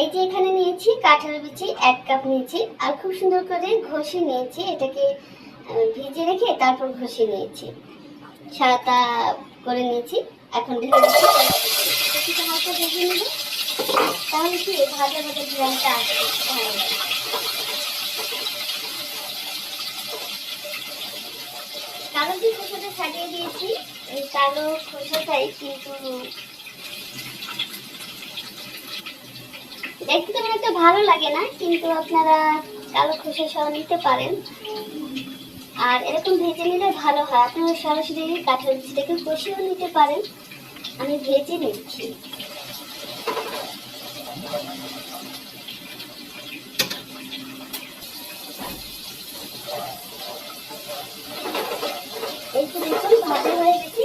এই যে এখানে নিয়েছি কাঁঠাল বিচি, এক কাপ নিয়েছি। আর খুব সুন্দর করে ঘষে নিয়েছি, এটাকে ভিজে রেখে তারপর ঘষে নিয়েছি। সারাটা করে নিয়েছি, এখন তাহলে কি ভাজা ভাজা কালো যে খোসাটা ছাড়িয়ে দিয়েছি, এই কালো খোসাটাই কিন্তু দেখতে তেমন একটা ভালো লাগে না, কিন্তু আপনারা কালো খোসা সহ নিতে পারেন। আর এরকম ভেজে নিলে ভালো হয়। আপনারা সরাসরি কাঁঠাল বিচিটাকে কষিয়েও নিতে পারেন। আমি ভেজে নিচ্ছি। এই তো দেখুন ভালো হয়ে গেছে।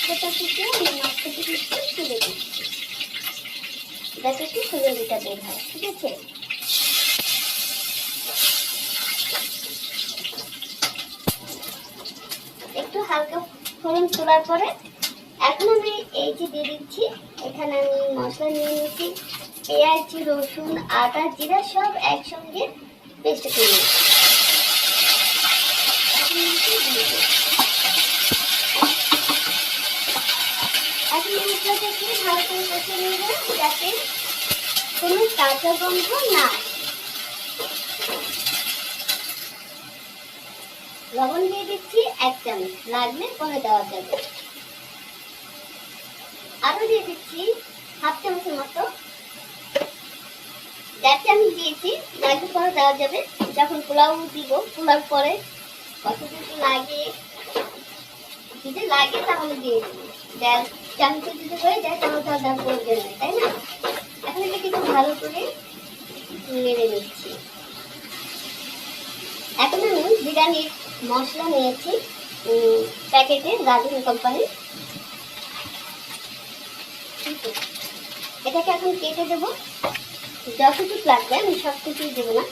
মাছটা থেকে একটু সুগন্ধিটা বের হয়, ঠিক আছে? একটু হালকা ফোড়ন তোলার পরে এখন আমি এই যে দিয়ে দিচ্ছি, এখানে আমি মশলা নিয়ে নিয়েছি, পেঁয়াজ, রসুন, আদা, জিরা, সব একসঙ্গে পেস্ট করে নিয়েছি এখন দিয়ে দেব। ভালো করে কষে নেব যাতে কোনো কাঁচা গন্ধ না লবণ দিয়ে দিচ্ছি এক চামচ, লাগলে পরে দেওয়া যাবে। আরও দিয়ে দিচ্ছি হাফ চামচের মতো। দেড় চামচ দিয়েছি, লাগলে পরে দেওয়া যাবে। যখন পোলাও দিব পোলার পরে কতটুকু লাগে, যদি লাগে তাহলে দিয়ে দেবো। চামচ যদি হয়ে যায়, তাহলে তো আর দেওয়ার না তাই না? এখন এটা কিন্তু ভালো করে নেড়ে নিচ্ছি। এখন আমি বিরিয়ানির মশলা নিয়েছি প্যাকেটে গার্ডেন কোম্পানি এটাকে এখন কেটে দেবো। যতটুকু লাগবে আমি সব কিছুই দেবো না।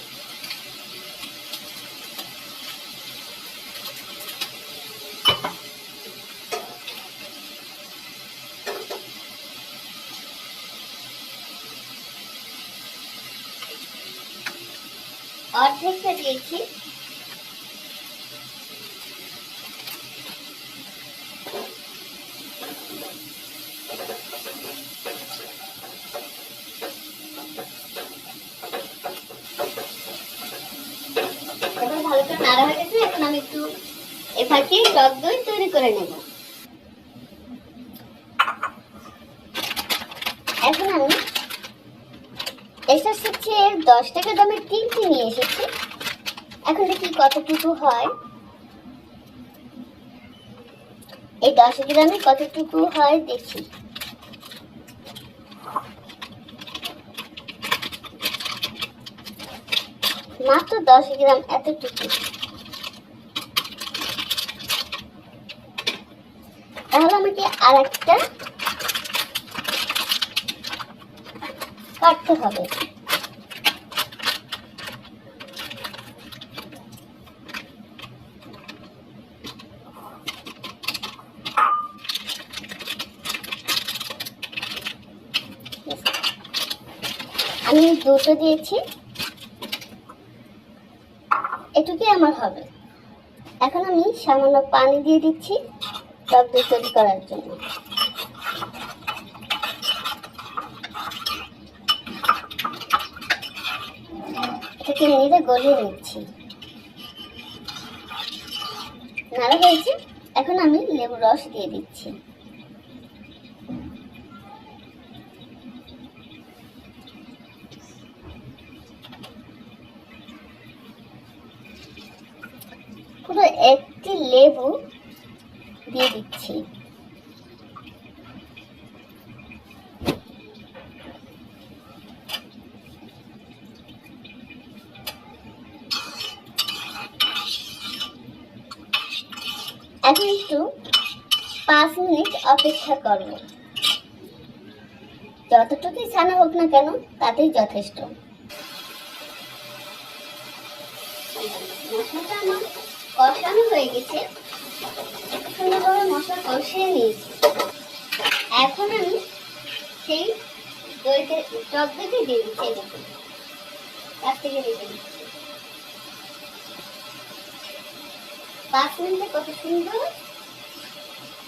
দিয়েছি এখন আমি একটু এ টক দই তৈরি করে নেব। এখন আমি এসএস হচ্ছে দশ টাকা দামের তিনটি নিয়ে এসেছি। এখন দেখি কতটুকু হয়? এই দশ গ্রামে কতটুকু হয় দেখি। মাত্র দশ গ্রাম এতটুকু। তাহলে আমাকে আর একটা কাটতে হবে। আমি দুটো দিয়েছি। এটুকুই আমার হবে। এখন আমি সামান্য পানি দিয়ে দিচ্ছি টক দই তৈরি করার জন্য। এটাকে নেড়ে গলিয়ে নিচ্ছি। নাড়া হয়েছে। এখন আমি লেবু রস দিয়ে দিচ্ছি পুরো একটি লেবু দিয়ে দিচ্ছি এখন একটু পাঁচ মিনিট অপেক্ষা করব। যতটুকুই ছানা হোক না কেন, তাতেই যথেষ্ট। মশলাটা আমার কষানো হয়ে গেছে। সুন্দরভাবে মশলা কষিয়ে নিয়েছি। এখন আমি সেই দইতে টক দইতে দিয়ে দিচ্ছি তার থেকে রেখে দিচ্ছি পাঁচ মিনিটে কত সুন্দর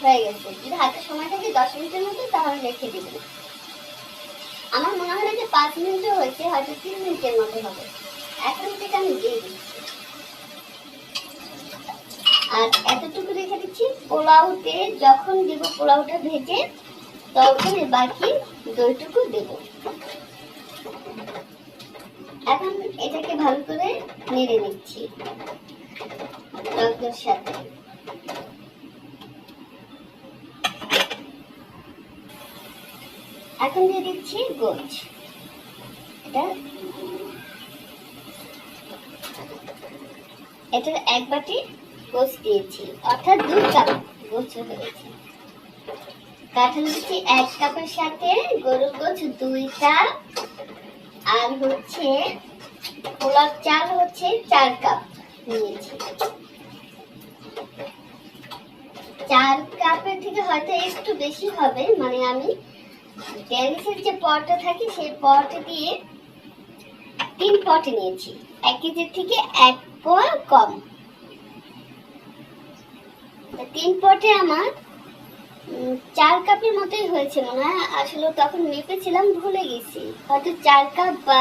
হয়ে গেছে। যদি হাতে সময় থাকে দশ মিনিটের মতো, তাহলে রেখে দিবেন। আমার মনে হয় যে পাঁচ মিনিটও হয়েছে, হয়তো তিন মিনিটের মতো হবে। এখন থেকে আমি দিয়ে দিচ্ছি। আর এতটুকু রেখে দিচ্ছি পোলাওতে যখন দেবো, পোলাওটা ভেজে তখন বাকি দইটুকু দেব। এখন এটাকে ভালো করে নেড়ে নিচ্ছি। টকদের সাথে এখন দিয়ে দিচ্ছি গোছ এটা এটার এক বাটি গোছ দিয়েছি। অর্থাৎ দু কাপ গোছ হয়েছে কাঁঠাল দিচ্ছি এক কাপের সাথে, গরুর গোছ দুই কাপ আর হচ্ছে গোলাপ চাল হচ্ছে চার কাপ। চার কাপের থেকে হয়তো একটু বেশি হবে মানে আমি ড্যানিসের যে পটটা থাকে, সেই পট দিয়ে তিন পট নিয়েছি। এক কেজির থেকে এক পোয়া কম। তিন পটে আমার চার কাপের মতোই হয়েছে মনে হয়। আসলে তখন মেপেছিলাম, ভুলে গেছি। হয়তো চার কাপ বা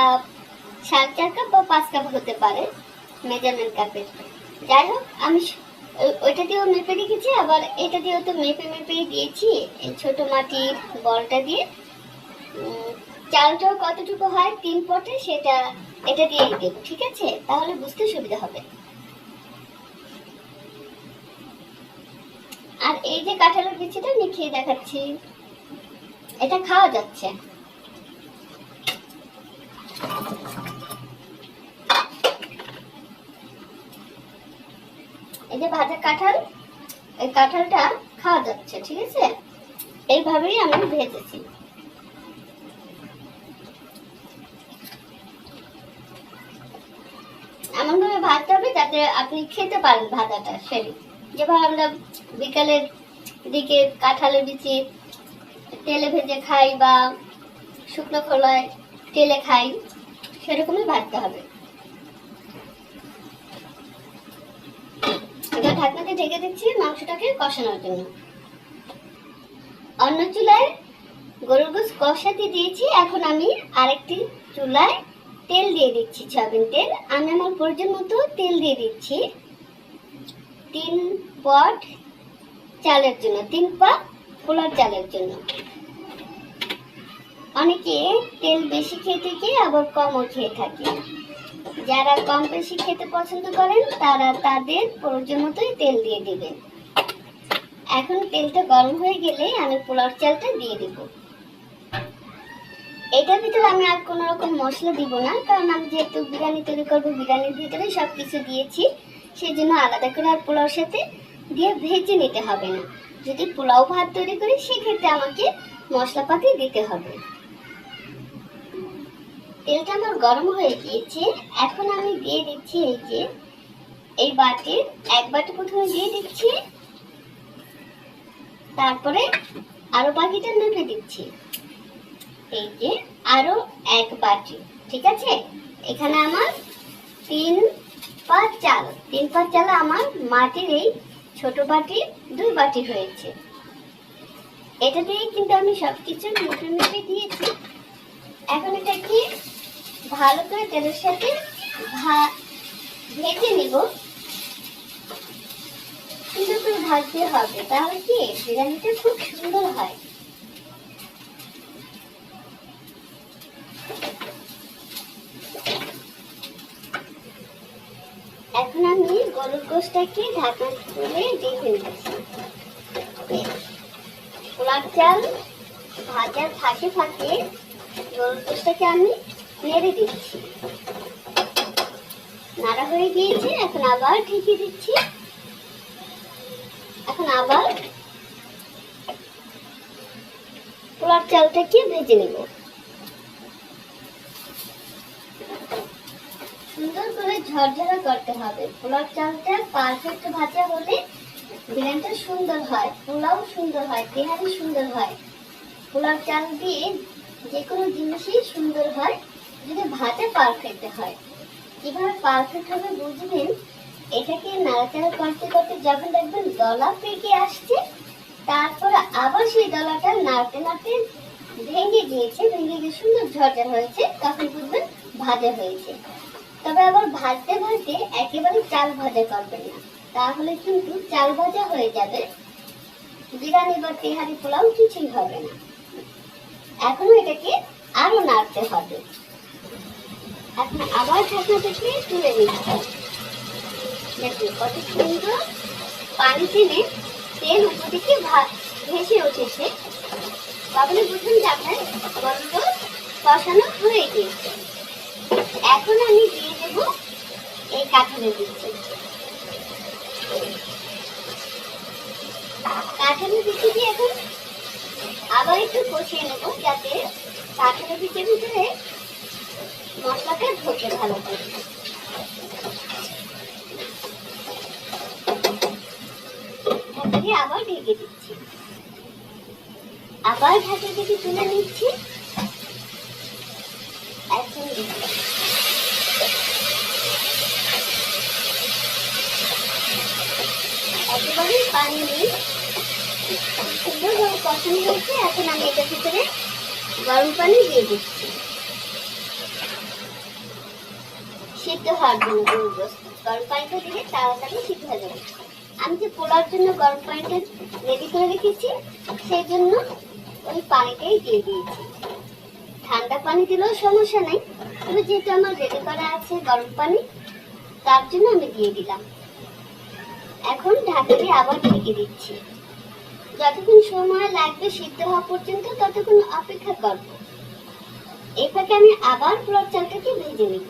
সাড়ে চার কাপ বা পাঁচ কাপ হতে পারে। মেজারমেন্ট কাপের। যাই হোক আমি ওই- ওইটা দিয়েও মেপে রেখেছি, আবার এটা দিয়েও তো মেপে মেপে দিয়েছি। এই ছোট মাটির বলটা দিয়ে। চালটাও কতটুকু হয় তিন পটে, সেটা এটা দিয়েই দেবো, ঠিক আছে? তাহলে বুঝতে সুবিধা হবে। আর এই যে কাঁঠালের বিচিটা খেয়ে দেখাচ্ছি। এটা খাওয়া যাচ্ছে। এই যে ভাজা কাঁঠাল, এই কাঁঠালটা খাওয়া যাচ্ছে, ঠিক আছে? এইভাবেই আমি ভেজেছি। এমন ভাবে ভাজতে হবে যাতে আপনি খেতে পারেন ভাজাটা, সেই যেভাবে আমরা বিকালের দিকে কাঁঠালের বিচি তেলে ভেজে খাই বা শুকনো খোলায় তেলে খাই, সেরকমই ভাজতে হবে। এবার ঢাকনাতে ঢেকে দিচ্ছি মাংসটাকে কষানোর জন্য। অন্য চুলায় গরুর গোস কষাতে দিয়েছি, এখন আমি আরেকটি চুলায় তেল দিয়ে দিচ্ছি সয়াবিন তেল। আমি আমার প্রয়োজন মতো তেল দিয়ে দিচ্ছি। তিন পট চালের জন্য, তিন পা পোলার চালের জন্য। অনেকে তেল বেশি খেয়ে থাকে আবার কমও খেয়ে থাকে। যারা কম বেশি খেতে পছন্দ করেন, তারা তাদের প্রয়োজন মতোই তেল দিয়ে দিবেন। এখন তেলটা গরম হয়ে গেলে আমি পোলার চালটা দিয়ে দিব। এটার ভিতরে আমি আর কোনো রকম মশলা দিব না, কারণ আমি যেহেতু বিরিয়ানি তৈরি করব, বিরিয়ানির ভিতরে সব কিছু দিয়েছি সেই জন্য আলাদা করে আর পোলাওর সাথে দিয়ে ভেজে নিতে হবে না। যদি পোলাও ভাত তৈরি করি, সেক্ষেত্রে আমাকে মশলাপাতি দিতে হবে। তেলটা আমার গরম হয়ে গিয়েছে। এখন আমি দিয়ে দিচ্ছি এই যে, এই বাটির এক বাটি প্রথমে দিয়ে দিচ্ছি। তারপরে আরও বাকিটা মেপে দিচ্ছি। এই যে, আরও এক বাটি, ঠিক আছে? এখানে আমার তিন পা চাল, তিন পা চাল আমার মাটির এই ছোট বাটি, দুই বাটি হয়েছে। এটা দিয়ে কিন্তু আমি সবকিছু মেপে মেপে দিয়েছি। এখন এটাকে ভালো করে তেলের সাথে ভেজে নিব। সুন্দর করে ভাজতে হবে, তাহলে কি? বিরিয়ানিটা খুব সুন্দর হয়। এখন আমি গরুর গোশটাকে ঢাকা তুলে দেখে নিচ্ছি। পোলার চাল ভাজার ফাঁকে ফাঁকে গরুর গোশটাকে আমি নেড়ে দিচ্ছি। নাড়া হয়ে গিয়েছে, এখন আবার ঢেকে দিচ্ছি। এখন আবার পোলার চালটাকে ভেজে নেব। সুন্দর করে ঝরঝরা করতে হবে। পোলার চালটা পারফেক্ট ভাজা হলে বিরিয়ানিটা সুন্দর হয়, পোলাও সুন্দর হয় তেহারি সুন্দর হয়। পোলার চাল দিয়ে যে কোনো জিনিসই সুন্দর হয়। যদি ভাজা পারফেক্ট হয়, কীভাবে পারফেক্ট হবে বুঝবেন? এটাকে নাড়াচাড়া করতে করতে যখন দেখবেন দলা পেকে আসছে, তারপর আবার সেই দলাটা নাড়তে নাড়তে ভেঙে গিয়েছে ভেঙে গিয়ে সুন্দর ঝরঝর হয়েছে, তখন বুঝবেন ভাজা হয়েছে। তবে আবার ভাজতে ভাজতে একেবারে চাল ভাজা করবেন না। তাহলে কিন্তু চাল ভাজা হয়ে যাবে। বিরিয়ানি বা তেহারি পোলাও কিছুই হবে না। এখনও এটাকে আরও নাড়তে হবে। এখন আবার ঢাকনা থেকে তুলে নিতে কত সুন্দর পানি টেনে তেল উপর দিকে ভেসে উঠেছে। তাহলে বুঝুন যে গন্ধ কষানো হয়ে গিয়েছে। এখন আমি দিয়ে দেব এই কাঁঠালের বিচি কাঁঠালের বিচি এখন আবার একটু কষিয়ে নেব যাতে কাঁঠালের বিচির ভিতরে মশলাটা ঢোকে ভালো করে। ঢাকা আবার ঢেকে দিচ্ছি। আবার ঢাকা থেকে তুলে নিচ্ছি এখন পানি নেই। সুন্দরভাবে কষানো হয়েছে, এখন আমি এটার ভিতরে গরম পানি দিয়ে দিচ্ছি। সিদ্ধ হওয়ার জন্য গরম পানিটা দিলে তাড়াতাড়ি সিদ্ধ হয়ে যাবে। আমি যে পোলার জন্য গরম পানিটা রেডি করে রেখেছি, সেই জন্য ওই পানিটাই দিয়ে দিয়েছি। ঠান্ডা পানি দিলেও সমস্যা নেই, তবে যেহেতু আমার রেডি করা আছে গরম পানি, তার জন্য আমি দিয়ে দিলাম। এখন ঢাকা আবার ঢেকে দিচ্ছি। যতক্ষণ সময় লাগবে সিদ্ধ হওয়া পর্যন্ত ততক্ষণ অপেক্ষা করব। ফাঁকে আমি আবার পোলার চালটাকে ভেজে নিব।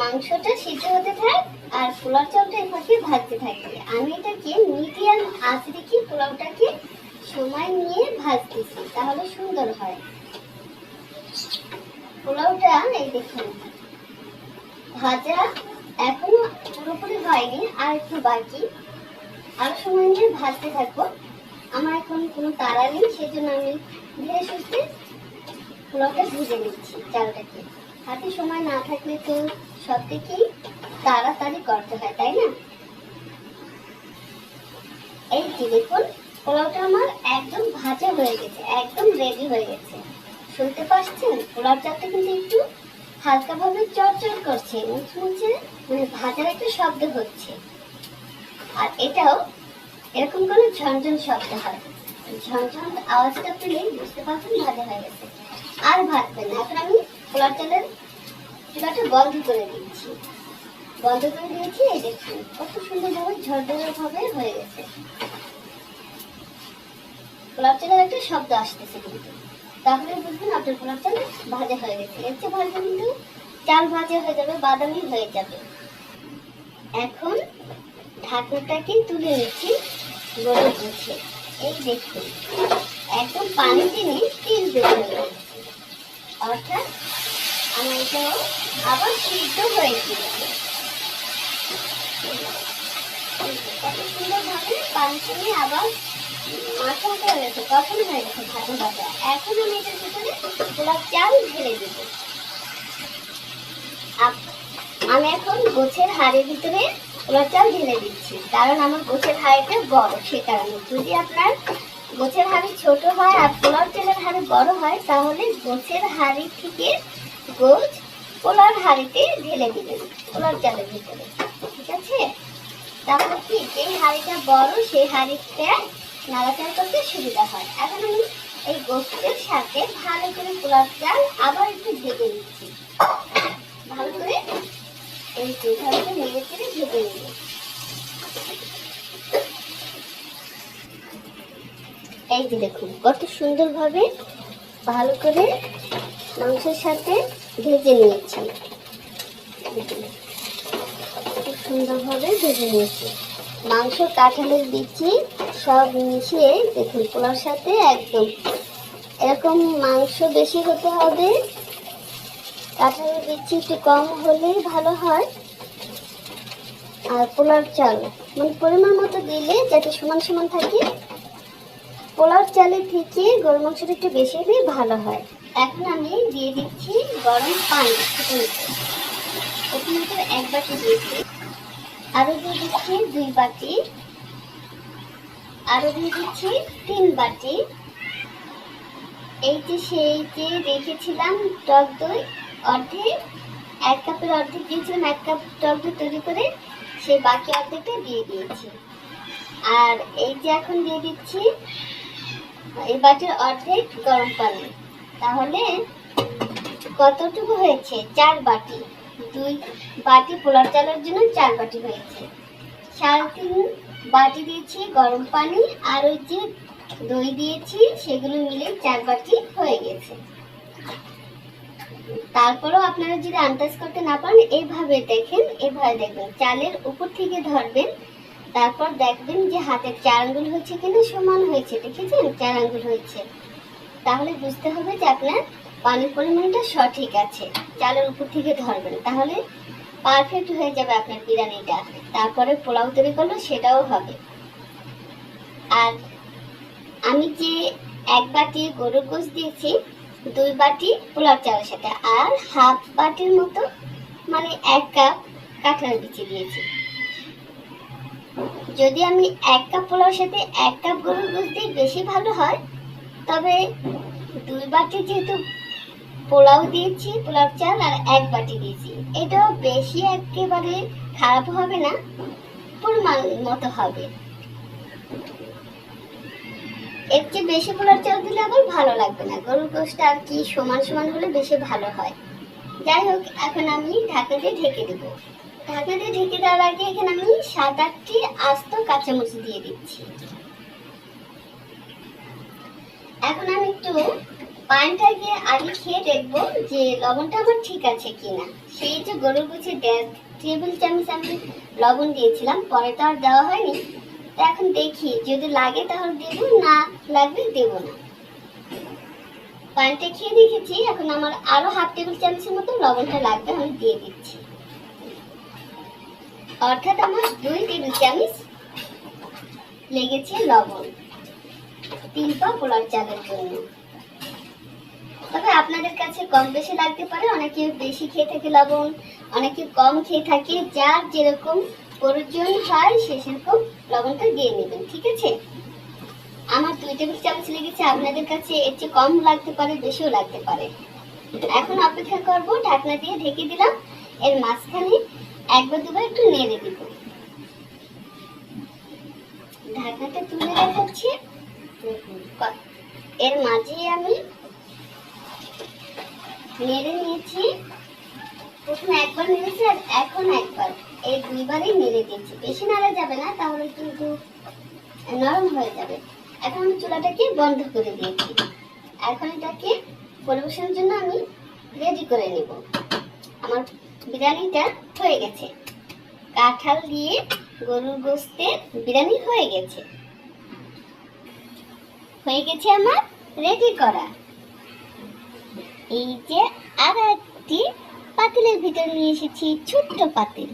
মাংসটা সিদ্ধ হতে থাক আর পোলাও চালটা ফাঁকে ভাজতে থাকবে আমি এটাকে মিডিয়াম আঁচ রেখে পোলাওটাকে সময় নিয়ে ভাজতেছি, তাহলে সুন্দর হয়। পোলাওটা এই দেখুন, ভাজা এখনও পুরোপুরি হয়নি, আর একটু বাকি। আর সময় নিয়ে ভাজতে থাকব। আমার এখন কোনো তাড়া নেই, সেজন্য আমি ধীরে সুস্থে পোলাওটা ভেজে নিচ্ছি চালটাকে। হাতে সময় না থাকলে তো সব থেকেই তাড়াতাড়ি করতে হয়, তাই না? এই যে দেখুন পোলাওটা আমার একদম ভাজা হয়ে গেছে, একদম রেডি হয়ে গেছে। শুনতে পাচ্ছেন? পোলাও চালটা কিন্তু একটু হালকা ভাবে চরচর করছে, মুচমুচে মানে ভাজার একটা শব্দ হচ্ছে। আর এটাও এরকম করে ঝনঝন শব্দ হয় ঝনঝন আওয়াজটা পেলেই বুঝতে পারছেন ভাজা হয়ে গেছে। আর ভাজবেন না। এখন আমি পোলাও চালের চুলাটা বন্ধ করে দিয়েছি। বন্ধ করে দিয়েছি, এই দেখুন, কত সুন্দরভাবে ঝরঝরে ভাবে হয়ে গেছে। পোলাও চালের একটা শব্দ আসতেছে কিন্তু। তাহলে বুঝবেন আপনার পোলাও চাল ভাজা হয়ে গেছে। এর চেয়ে ভাজা কিন্তু চাল ভাজা হয়ে যাবে বাদামি হয়ে যাবে। এখন ঢাকনাটাকে তুলে নিচ্ছি গরম করছে এই দেখুন, একদম পানি টেনে তিল গেছে। অর্থাৎ আমার এটাও আবার সিদ্ধ হয়ে গিয়েছে কত সুন্দরভাবে পানি টেনে আবার মাথা হয়ে গেছে কখন হয়ে গেছে ভাজা ভাজা এখন আমি এটার ভিতরে গোলাপ চাল ঢেলে দেব আমি এখন গোছের হাড়ের ভিতরে গোলাপ চাল ঢেলে দিচ্ছি, কারণ আমার গোছের হাড়িটা বড়, সে কারণে। যদি আপনার গোছের হাড়ি ছোট হয় আর পোলার চালের হাড়ি বড় হয়, তাহলে গোছের হাড়ি থেকে গোছ পোলার হাড়িতে ঢেলে দিবেন পোলার চালের ভিতরে, ঠিক আছে? তারপর কি, যে হাঁড়িটা বড়, সেই হাঁড়িটা নাড়াচাড়া করতে সুবিধা হয়। এখন আমি এই গোস্তের সাথে ভালো করে পোলার চাল আবার একটু ভেজে দিচ্ছি ভালো করে এই করে নেড়ে চেড়ে ভেজে নিব। এই যে দেখুন, কত সুন্দরভাবে ভালো করে মাংসের সাথে ভেজে নিয়েছি খুব সুন্দরভাবে ভেজে নিয়েছি। মাংস কাঁঠালের বিচি সব মিশিয়ে দেখুন পোলার সাথে একদম। এরকম মাংস বেশি হতে হবে। কাঁঠালের বিচি একটু কম হলেই ভালো হয়। আর পোলার চাল মানে পরিমাণ মতো দিলে যাতে সমান সমান থাকে পোলার চালের থেকে গরু মাংসটা একটু বেশি হলে ভালো হয়। এখন আমি দিয়ে দিচ্ছি গরম পানি প্রথমত এক বাটি দিয়েছি আরও দিয়ে দিচ্ছি দুই বাটি। আরও দিয়ে দিচ্ছি তিন বাটি। এই যে সেই যে রেখেছিলাম টক দই, অর্ধেক, এক কাপের অর্ধেক দিয়েছিলাম এক কাপ টক দই তৈরি করে সেই বাকি অর্ধেকটা দিয়ে দিয়েছি। আর এই যে এখন দিয়ে দিচ্ছি, এই বাটির অর্ধেক গরম পানি। তাহলে কতটুকু হয়েছে? চার বাটি। দুই বাটি পোলার চালের জন্য চার বাটি হয়েছে। সাড়ে তিন বাটি দিয়েছি গরম পানি আর ওই যে দই দিয়েছি, সেগুলো মিলে চার বাটি হয়ে গেছে। তারপরেও আপনারা যদি আন্দাজ করতে না পারেন এইভাবে দেখেন, এভাবে দেখবেন। চালের উপর থেকে ধরবেন, তারপর দেখবেন যে হাতের চার আঙ্গুল হয়েছে কিনা, সমান হয়েছে। দেখেছেন? চার আঙ্গুল হয়েছে। তাহলে বুঝতে হবে যে আপনার পানির পরিমাণটা সঠিক আছে। চালের উপর থেকে ধরবেন, তাহলে পারফেক্ট হয়ে যাবে আপনার বিরিয়ানিটা। তারপরে পোলাও তৈরি করল সেটাও হবে। আর আমি যে এক বাটি গরুর গোশ দিয়েছি, দুই বাটি পোলাও চালের সাথে, আর হাফ বাটির মতো মানে এক কাপ কাঁঠাল বিচি দিয়েছি। যদি আমি এক কাপ পোলাওর সাথে এক কাপ গরুর গোশ দিই, বেশি ভালো হয়। তবে দুই বাটি যেহেতু পোলাও দিয়েছি, পোলাও চাল আর এক বাটি দিয়েছি। এটাও বেশি একেবারে খারাপ হবে না, পরিমাণ মতো হবে। এর চেয়ে বেশি পোলার চাল দিলে আবার ভালো লাগবে না। গরুর গোষ্ঠটা আর কি সমান সমান হলে বেশি ভালো হয়। যাই হোক, এখন আমি ঢাকা দিয়ে ঢেকে দেবো। ঢাকা দিয়ে ঢেকে দেওয়ার আগে এখানে আমি সাত আটটি আস্ত কাঁচামরিচ দিয়ে দিচ্ছি। এখন আমি একটু পানটাকে আগে খেয়ে দেখব যে লবণটা আমার ঠিক আছে কিনা। সেই যে গরুর গুছে টেবিল চামচ আমি লবণ দিয়েছিলাম, পরে তো আর দেওয়া হয়নি। তো এখন দেখি, যদি লাগে তাহলে দেবো, না লাগবে দেবো না। পানটা খেয়ে দেখেছি, এখন আমার আরও হাফ টেবিল চামচের মতো লবণটা লাগবে, আমি দিয়ে দিচ্ছি। অর্থাৎ আমার দুই টেবিল চামচ লেগেছে লবণ। তিন পা চালের জন্য। তবে আপনাদের কাছে কম বেশি লাগতে পারে, অনেকে বেশি খেয়ে থাকে লবণ, অনেকে কম খেয়ে থাকে, যার যেরকম প্রয়োজন হয় সে সেরকম লবণটা দিয়ে নেবেন, ঠিক আছে? আমার দুই টেবিল চামচ লেগেছে, আপনাদের কাছে এর চেয়ে কম লাগতে পারে, বেশিও লাগতে পারে। এখন অপেক্ষা করব, ঢাকনা দিয়ে ঢেকে দিলাম, এর মাঝখানে একবার দুবার একটু নেড়ে দিব। ঢাকনাটা তুলে দেখাচ্ছি। এর মাঝে আমি নেড়ে নিয়েছি। প্রথমে একবার নেড়েছি আর এখন একবার। এই দুইবারই নেড়ে দিয়েছি। বেশি নাড়া যাবে না, তাহলে কিন্তু নরম হয়ে যাবে। এখন চুলাটাকে বন্ধ করে দিয়েছি। এখন এটাকে পরিবেশনের জন্য আমি রেডি করে নেব। আমার বিরিয়ানিটা হয়ে গেছে। কাঁঠাল দিয়ে গরুর গোস্তের বিরিয়ানি হয়ে গেছে। হয়ে গেছে আমার রেডি করা। এই যে আর একটি পাতিলের ভিতর নিয়ে এসেছি ছোট্ট পাতিল।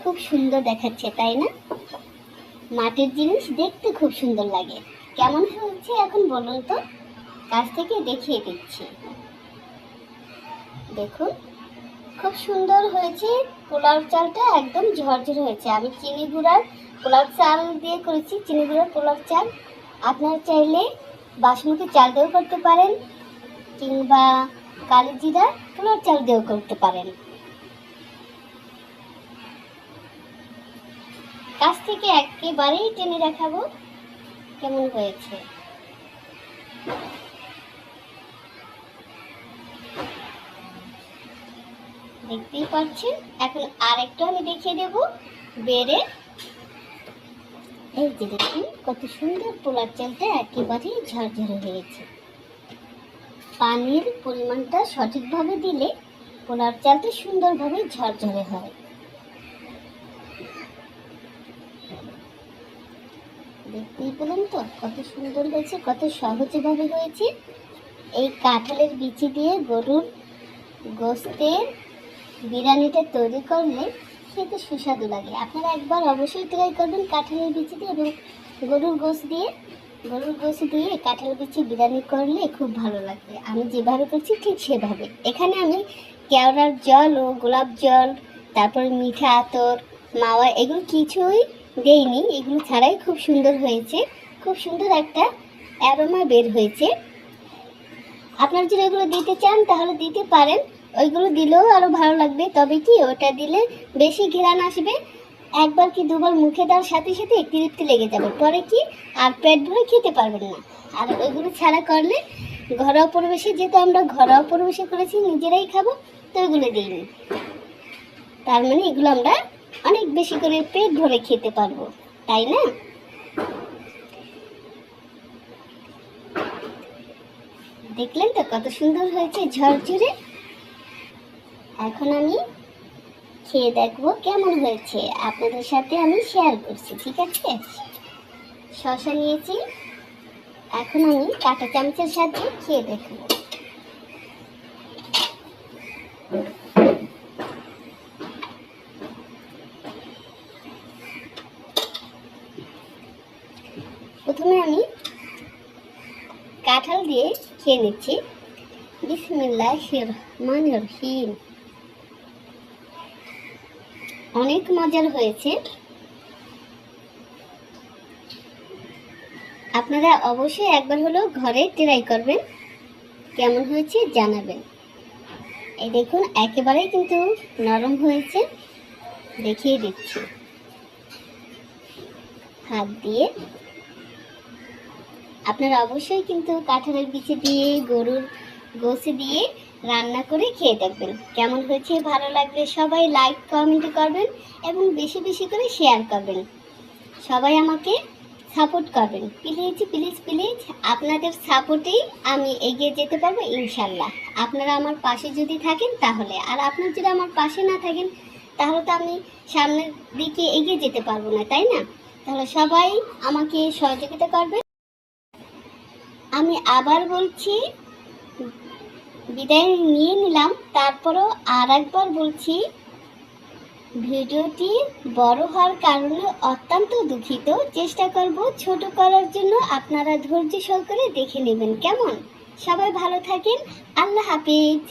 খুব সুন্দর দেখাচ্ছে, তাই না? মাটির জিনিস দেখতে খুব সুন্দর লাগে। কেমন হচ্ছে এখন বলুন তো? কাছ থেকে দেখিয়ে দিচ্ছি। দেখুন, খুব সুন্দর হয়েছে। পোলাও চালটা একদম ঝরঝরে হয়েছে। আমি চিনি গুঁড়ার পোলাও চাল দিয়ে করেছি। চিনি গুঁড়ার পোলাও চাল আপনারা চাইলে বাসমতি চাল দিয়েও করতে পারেন, কিংবা কালি জিরা পোলাও চাল দিয়েও করতে পারেন। কাছ থেকে একেবারেই টেনে দেখাবো কেমন হয়েছে। দেখতেই পাচ্ছেন, এখন আরেকটু আমি দেখিয়ে দেব, বেড়ে এই যে দেখুন, কত সুন্দর পোলার চালটা একেবারেই ঝরঝরে হয়েছে। পানির পরিমাণটা সঠিকভাবে দিলে পোলার চালটা সুন্দরভাবে ঝরঝরে হয়। দেখতেই পেলেন তো, কত সুন্দর হয়েছে, কত সহজভাবে হয়েছে। এই কাঁঠালের বিচি দিয়ে গরুর গোস্তের বিরিয়ানিটা তৈরি করলে খেতে সুস্বাদু লাগে। আপনারা একবার অবশ্যই ট্রাই করবেন কাঁঠালের বিচি দিয়ে এবং গরুর গোস দিয়ে। গরুর গোস দিয়ে কাঁঠাল বিচি বিরিয়ানি করলে খুব ভালো লাগবে। আমি যেভাবে করছি ঠিক সেভাবে। এখানে আমি কেওড়ার জল ও গোলাপ জল, তারপরে মিঠা আতর, মাওয়া এগুলো কিছুই দেইনি। এগুলো ছাড়াই খুব সুন্দর হয়েছে। খুব সুন্দর একটা অ্যারোমা বের হয়েছে। আপনারা যদি এগুলো দিতে চান তাহলে দিতে পারেন। ওইগুলো দিলেও আরও ভালো লাগবে। তবে কি ওটা দিলে বেশি ঘেরান আসবে। একবার কি দুবার মুখে দেওয়ার সাথে সাথে একটি তৃপ্তি লেগে যাবে। পরে কি আর পেট ভরে খেতে পারবেন না। আর ওইগুলো ছাড়া করলে ঘরোয়া পরিবেশে যেহেতু আমরা ঘরোয়া পরিবেশে করেছি, নিজেরাই খাব, তো ওইগুলো দিইনি তার মানে এগুলো আমরা অনেক বেশি করে পেট ভরে খেতে পারব, তাই না? দেখলেন তো কত সুন্দর হয়েছে ঝরঝরে? এখন আমি খেয়ে দেখব কেমন হয়েছে। আপনাদের সাথে আমি শেয়ার করছি, ঠিক আছে? শশা নিয়েছি, এখন আমি কাঁটা চামচের সাথে খেয়ে দেখব। প্রথমে আমি কাঁঠাল দিয়ে খেয়ে নিচ্ছি। বিসমিল্লাহ রহমান রহিম। অনেক মজার হয়েছে। আপনারা অবশ্যই একবার হলেও ঘরে ট্রাই করবেন। কেমন হয়েছে জানাবেন। এই দেখুন, একেবারেই কিন্তু নরম হয়েছে। দেখিয়ে দিচ্ছি। হাত দিয়ে। আপনারা অবশ্যই কিন্তু কাঁঠালের বিচি দিয়ে, গরুর গোসে দিয়ে রান্না করে খেয়ে দেখবেন। কেমন হয়েছে, ভালো লাগলে সবাই লাইক কমেন্ট করবেন এবং বেশি বেশি করে শেয়ার করবেন। সবাই আমাকে সাপোর্ট করবেন। প্লিজ প্লিজ প্লিজ আপনাদের সাপোর্টেই আমি এগিয়ে যেতে পারব ইনশাল্লাহ আপনারা আমার পাশে যদি থাকেন তাহলে, আর আপনার যদি আমার পাশে না থাকেন, তাহলে তো আমি সামনের দিকে এগিয়ে যেতে পারব না, তাই না? তাহলে সবাই আমাকে সহযোগিতা করবেন। আমি আবার বলছি বিদায় নিয়ে নিলাম। তারপরও আর একবার বলছি, ভিডিওটি বড় হওয়ার কারণে অত্যন্ত দুঃখিত। চেষ্টা করব ছোট করার জন্য আপনারা ধৈর্য সহকারে দেখে নেবেন। কেমন? সবাই ভালো থাকেন। আল্লাহ হাফিজ।